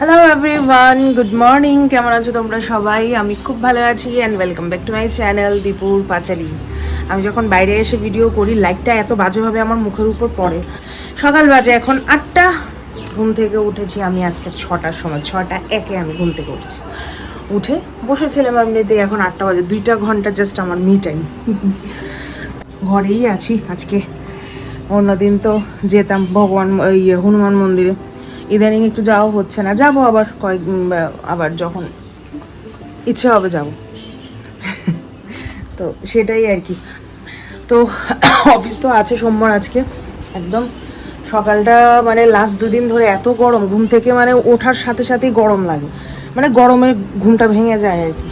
Hello everyone good morning কেমন আছো তোমরা সবাই? আমি খুব ভালো আছি and welcome back to my channel দীপুর পাঁচালি আমি যখন বাইরে এসে ভিডিও করি লাইটটা এত বাজেভাবে আমার মুখের উপর পড়ে। সকাল বাজে, এখন আটটা। ঘুম থেকে উঠেছি আমি আজকে ছটার সময়। ছটা একে আমি ঘুম থেকে উঠেছি। উঠে বসেছিলাম এমনিতে এখন আটটা বাজে। দুইটা ঘণ্টা জাস্ট আমার মি টাইম ঘরেই আছি আজকে। অন্যদিন তো যেতাম ভগবান ওই হনুমান মন্দিরে। ইদানিং একটু যাওয়া হচ্ছে না। যাব আবার কয়েক আবার যখন ইচ্ছে হবে যাব। তো সেটাই আর কি। তো অফিস তো আছে সোমবার আজকে। একদম সকালটা মানে লাস্ট দুদিন ধরে এত গরম। ঘুম থেকে মানে ওঠার সাথে সাথেই গরম লাগে। মানে গরমে ঘুমটা ভেঙে যায় আর কি।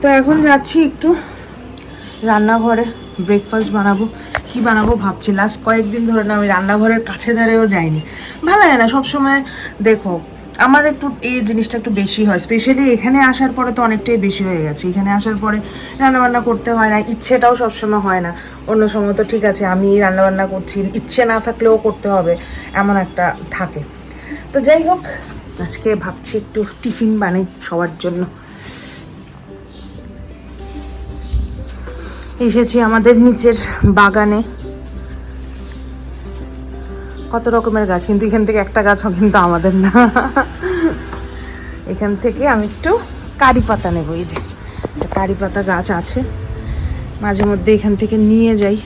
তো এখন যাচ্ছি একটু রান্নাঘরে। ব্রেকফাস্ট বানাবো। কি বানাবো ভাবছি। লাস্ট কয়েকদিন ধরে না আমি রান্নাঘরের কাছে ধারেও যাইনি। ভালো লাগে না, সবসময় দেখো, আমার একটু এই জিনিসটা একটু বেশি হয়। স্পেশালি এখানে আসার পরে তো অনেকটাই বেশি হয়ে গেছে। এখানে আসার পরে রান্নাবান্না করতে হয় না, ইচ্ছেটাও সবসময় হয় না। অন্য সময় তো ঠিক আছে, আমি রান্নাবান্না করছি, ইচ্ছে না থাকলেও করতে হবে, এমন একটা থাকে। তো যাই হোক, আজকে ভাবছি একটু টিফিন বানাই সবার জন্য। এসেছি আমাদের নিচের বাগানে। কত রকমের গাছ, কিন্তু এখান থেকে একটা গাছও কিন্তু আমাদের না। এখান থেকে আমি একটু কারি পাতা নেব, এই যে কারি পাতা গাছ আছে। মাঝে মধ্যে এখান থেকে নিয়ে যাই।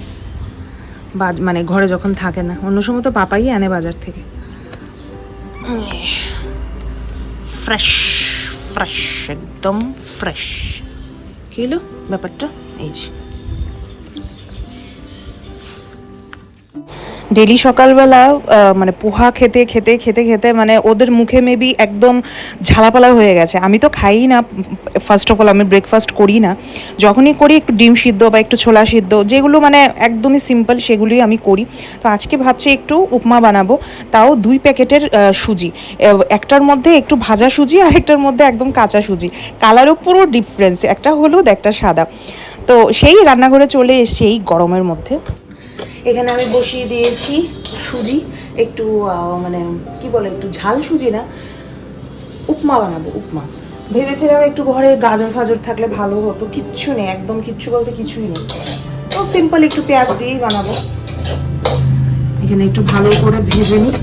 বা মানে ঘরে যখন থাকে না। অন্য সময় তো পাপাই আনে বাজার থেকে। ফ্রেশ ফ্রেশ, একদম ফ্রেশ। কি হলো ব্যাপারটা? এই যে। ডেলি সকালবেলা মানে পোহা খেতে খেতে খেতে খেতে মানে ওদের মুখে মেবি একদম ঝালাপালা হয়ে গেছে। আমি তো খাই না ফার্স্ট অফ অল আমি ব্রেকফাস্ট করি না। যখনই করি একটু ডিম সিদ্ধ বা একটু ছোলা সিদ্ধ, যেগুলো মানে একদমই সিম্পল সেগুলোই আমি করি। তো আজকে ভাবছি একটু উপমা বানাবো, তাও দুই প্যাকেটের সুজি। একটার মধ্যে একটু ভাজা সুজি আর একটার মধ্যে একদম কাঁচা সুজি। কালারও পুরো ডিফারেন্স একটা হলুদ, একটা সাদা। তো সেই রান্নাঘরে চলে এসেছি এই গরমের মধ্যে। এখানে আমি বসিয়ে দিয়েছি সুজি, একটু মানে কি বলে, একটু ঝাল সুজি না, উপমা বানাবো, উপমা। ভেবেছিলাম একটু ঘরে গাজর ফাজর থাকলে ভালো হতো, কিচ্ছু নেই, একদম কিচ্ছু বলতে কিছুই নেই। তো সিম্পল একটু পেঁয়াজ দিয়েই বানাবো। এখানে একটু ভালো করে ভেজে নিই।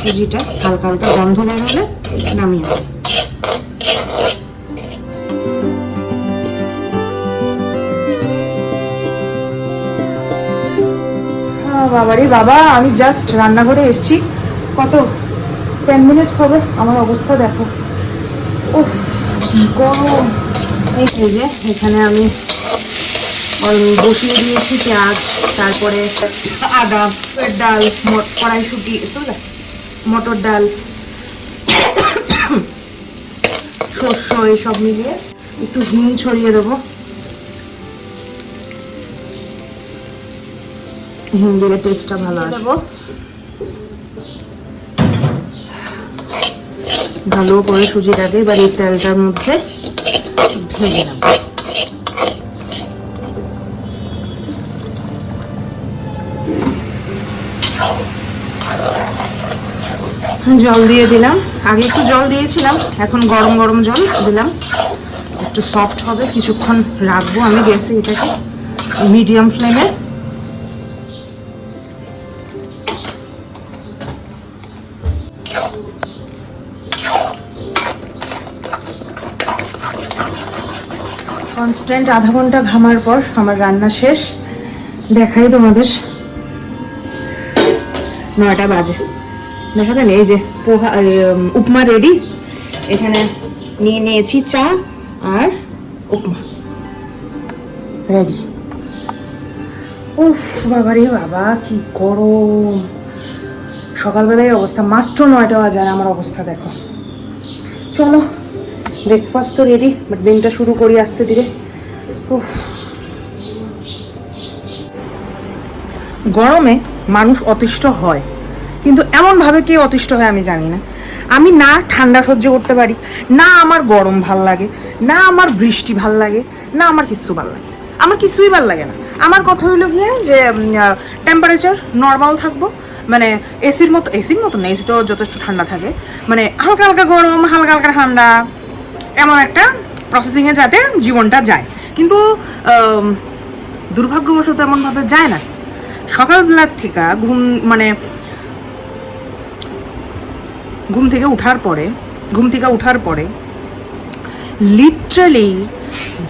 সুজিটা হালকা হালকা গন্ধ বেরোলে নামিয়ে বাবারে, বাবা, আমি জাস্ট রান্নাঘরে এসেছি। কত? টেন মিনিটস হবে? আমার অবস্থা দেখো। ও গরম। এই এখানে আমি বসিয়ে দিয়েছি পেঁয়াজ, তারপরে আদা ডাল কড়াইশুটি মটর ডাল শস্য এসব মিলিয়ে একটু হিং ছড়িয়ে দেবো। হিং দিলে টেস্টটা ভালো আসবে ভালো করে সুজিটাকে এবার এই তেলটার মধ্যে ভেজে নেব। জল দিয়ে দিলাম। আগে একটু জল দিয়েছিলাম এখন গরম গরম জল দিলাম। একটু সফট হবে কিছুক্ষণ রাখব আমি গ্যাসে এটাকে। মিডিয়াম ফ্লেমে কনস্ট্যান্ট আধা ঘণ্টা ঘামার পর আমার রান্না শেষ। দেখাই তোমাদের। নয়টা বাজে। দেখা যান এই যে পোহা উপমা রেডি এখানে নিয়ে নিয়েছি চা আর উপমা। রেডি উফ বাবা রে বাবা, কি গরম। সকালবেলায় অবস্থা, মাত্র নয়টা বাজে আর আমার অবস্থা দেখো। চলো ব্রেকফাস্ট তো রেডি বাট দিনটা শুরু করি আসতে ধীরে। গরমে মানুষ অতিষ্ঠ হয়, কিন্তু এমনভাবে কে অতিষ্ঠ হয় আমি জানি না। আমি না ঠান্ডা সহ্য করতে পারি, না আমার গরম ভালো লাগে, না আমার বৃষ্টি ভালো লাগে, না আমার কিছু ভালো লাগে। আমার কিছুই ভালো লাগে না। আমার কথা হলো গিয়ে যে টেম্পারেচার নর্মাল থাকব মানে এসির মতো এসির মতো না এসি তো যথেষ্ট ঠান্ডা থাকে। মানে হালকা হালকা গরম, হালকা হালকা ঠান্ডা, এমন একটা প্রসেসিংয়ে যাতে জীবনটা যায়। কিন্তু দুর্ভাগ্যবশত এমনভাবে যায় না। সকালবেলার থেকে ঘুম মানে ঘুম থেকে উঠার পরে, ঘুম থেকে উঠার পরে লিটারালি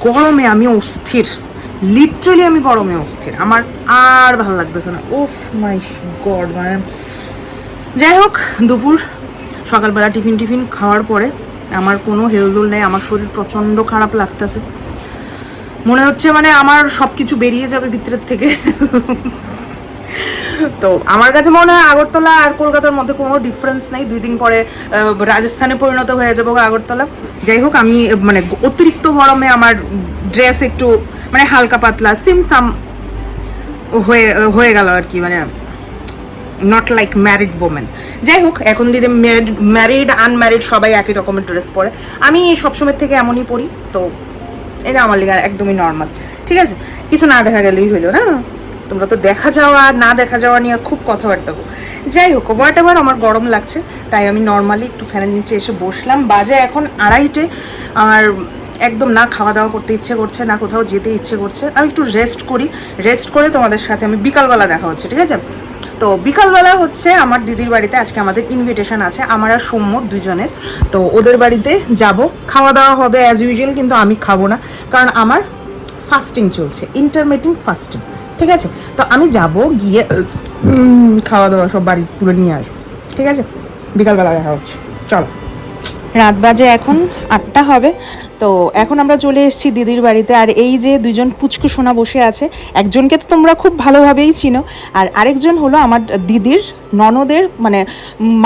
গরমে আমি অস্থির। লিটারালি আমি গরমে অস্থির। আমার আর ভালো লাগতেছে না। ওফ মাই গড মানে যাই হোক, দুপুর, সকালবেলা টিফিন টিফিন খাওয়ার পরে আমার কোনো হেলদোল নেই। আমার শরীর প্রচণ্ড খারাপ লাগতেছে। মনে হচ্ছে মানে আমার সব কিছু বেরিয়ে যাবে ভিতরের থেকে। তো আমার কাছে মনে হয় আগরতলা আর কলকাতার মধ্যে কোনো ডিফারেন্স নেই। দুই দিন পরে রাজস্থানে পরিণত হয়ে যাব আগরতলা। যাই হোক, আমি মানে অতিরিক্ত গরমে আমার ড্রেস একটু মানে হালকা পাতলা সিমসাম হয়ে হয়ে গেল আর কি মানে নট লাইক ম্যারিড ওমেন যাই হোক, এখন দিনে ম্যারিড আনম্যারিড সবাই একই রকমের ড্রেস পরে। আমি সবসময় থেকে এমনই পরি, তো এটা আমার লিগে একদমই নর্মাল ঠিক আছে? কিছু না দেখা গেলেই হইল, না? তোমরা তো দেখা যাওয়া আর না দেখা যাওয়া নিয়ে খুব কথাবার্তা গো যাই হোক হোয়াট এভার আমার গরম লাগছে, তাই আমি নর্মালি একটু ফ্যানের নিচে এসে বসলাম। বাজে এখন আড়াইটে। আমার একদম না খাওয়া দাওয়া করতে ইচ্ছে করছে, না কোথাও যেতে ইচ্ছে করছে। আমি একটু রেস্ট করি। রেস্ট করে তোমাদের সাথে আমি বিকালবেলা দেখা হচ্ছে, ঠিক আছে? তো বিকালবেলা হচ্ছে আমার দিদির বাড়িতে আজকে আমাদের ইনভিটেশন আছে, আমার আর সৌম্য দুজনের। তো ওদের বাড়িতে যাব, খাওয়া দাওয়া হবে অ্যাজ ইউজুয়াল কিন্তু আমি খাব না, কারণ আমার ফাস্টিং চলছে ইন্টারমিডিয়েট ফাস্টিং ঠিক আছে? তো আমি যাব গিয়ে খাওয়া দাওয়া সব বাড়ি তুলে নিয়ে আসব, ঠিক আছে? বিকালবেলা দেখা হচ্ছে, চলো। রাত বাজে এখন আটটা হবে। তো এখন আমরা চলে এসেছি দিদির বাড়িতে। আর এই যে দুজন পুচকু সোনা বসে আছে, একজনকে তো তোমরা খুব ভালোভাবেই চিনো। আর আরেকজন হলো আমার দিদির ননদের মানে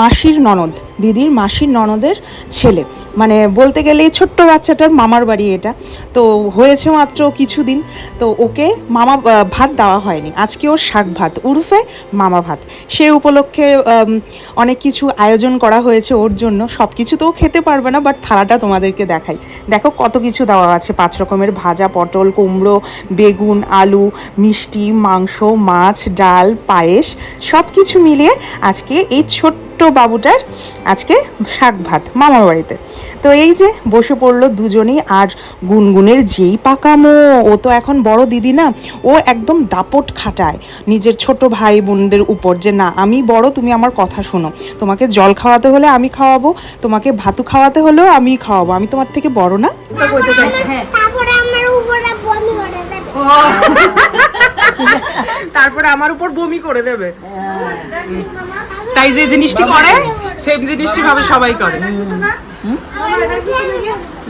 মাসির ননদ, দিদির মাসির ননদের ছেলে। মানে বলতে গেলে এই ছোট্ট বাচ্চাটার মামার বাড়ি এটা। তো হয়েছে মাত্র কিছুদিন। তো ওকে মামা ভাত দেওয়া হয়নি। আজকে ওর শাক ভাত, উরুফে মামা ভাত। সে উপলক্ষে অনেক কিছু আয়োজন করা হয়েছে ওর জন্য। সব কিছু তো খেতে পারবে না বাট থালাটা তোমাদেরকে দেখাই। দেখো কত কিছু দেওয়া আছে, পাঁচ রকমের ভাজা, পটল, কুমড়ো, বেগুন, আলু, মিষ্টি, মাংস, মাছ, ডাল, পায়েস সব কিছু মিলিয়ে আজকে এই ছোট্ট বাবুটার আজকে শাক ভাত মামার বাড়িতে। তো এই যে বসে পড়ল দুজনেই আর গুনগুনের যেই পাকামো ও তো এখন বড় দিদি না ও একদম দাপট খাটায় নিজের ছোট ভাই বোনদের উপর যে না আমি বড় তুমি আমার কথা শোনো। তোমাকে জল খাওয়াতে হলে আমি খাওয়াবো তোমাকে ভাতু খাওয়াতে হলেও আমি খাওয়াবো। আমি তোমার থেকে বড় না? তারপরে আমার উপরে বমি করে দেবে তারপরে আমার উপর বমি করে দেবে। তাই যে জিনিসটি করে সেম জিনিসটি ভাবে সবাই করে।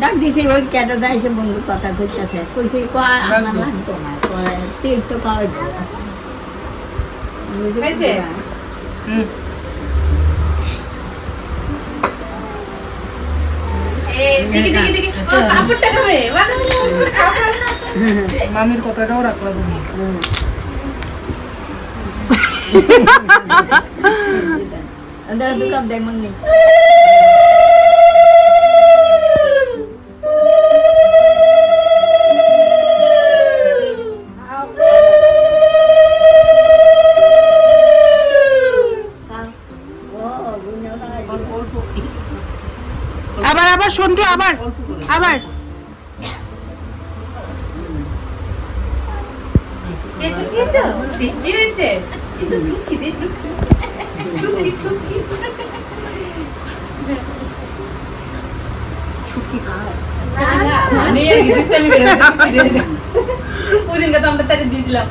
ডাক দিছে ওই কেটে যাইছে বন্ধু কথা কইতাছে। কইছে কয় আমার লাগতো না কয় তেল তো পাওয়া যায় না। বুঝে হয়েছে? বুঝে না। মামির কথাটাও রাখলা তুমি। দাদা নেই ভাই আবার আবার সন্টু আবার। আবার। ওদিনকে তো আমরা তাকে দিয়েছিলাম।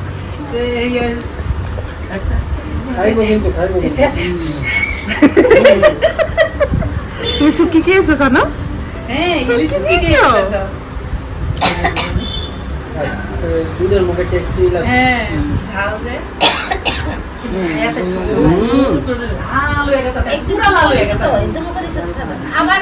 তুমি সুকি খেয়েছো জানো? হ্যাঁ দুধের মুখে টেস্টি লাগে হ্যাঁ ঝাল দে এত সুন্দর লাল হয়ে গেছে পুরো লাল হয়ে গেছে। আবার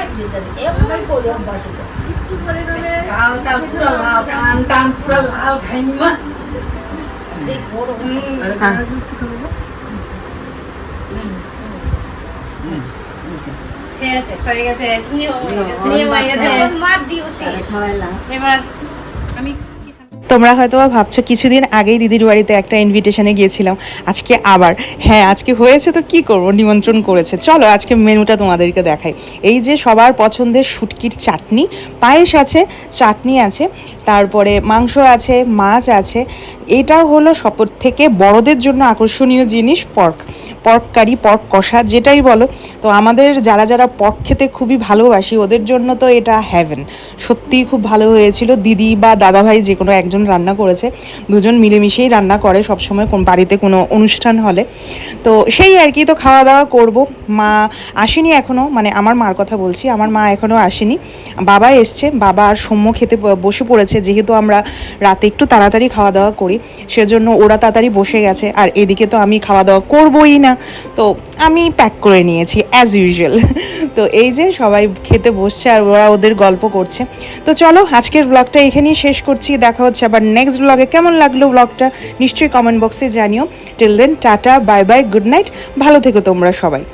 তোমরা হয়তো বা ভাবছ কিছুদিন আগেই দিদির বাড়িতে একটা ইনভিটেশনে গিয়েছিলাম। আজকে আবার। হ্যাঁ আজকে হয়েছে তো কি করব? নিমন্ত্রণ করেছে। চলো আজকে মেনুটা তোমাদেরকে দেখাই। এই যে সবার পছন্দের শুটকির চাটনি। পায়েস আছে চাটনি আছে তারপরে মাংস আছে মাছ আছে এটা হলো সব থেকে বড়দের জন্য আকর্ষণীয় জিনিস পর্ক। পর্ক কারি পর্ক কষা যেটাই বলো। তো আমাদের যারা যারা পর্ক খেতে খুবই ভালোবাসি, ওদের জন্য তো এটা হ্যাভেন সত্যিই খুব ভালো হয়েছিল। দিদি বা দাদাভাই যে কোনো একজন রান্না করেছে। দুজন মিলেমিশেই রান্না করে সবসময় কোন বাড়িতে কোনো অনুষ্ঠান হলে। তো সেই আর কি, তো খাওয়া দাওয়া করব। মা আসেনি এখনও মানে আমার মার কথা বলছি, আমার মা এখনও আসেনি। বাবা এসছে, বাবা আর সৌম্য খেতে বসে পড়েছে। যেহেতু আমরা রাতে একটু তাড়াতাড়ি খাওয়া দাওয়া করি, সেজন্য ওরা তাড়াতাড়ি বসে গেছে। আর এদিকে তো আমি খাওয়া দাওয়া করবোই না। তো আমি প্যাক করে নিয়েছি অ্যাজ ইউজুয়াল তো এই যে সবাই খেতে বসছে আর ওরা ওদের গল্প করছে। তো চলো, আজকের ব্লগটা এখানেই শেষ করছি। দেখা হচ্ছে আবার নেক্সট ব্লগে কেমন লাগল ব্লগটা নিশ্চয়ই কমেন্ট বক্সে জানিও। Till then tata bye bye good night ভালো থেকো তোমরা সবাই।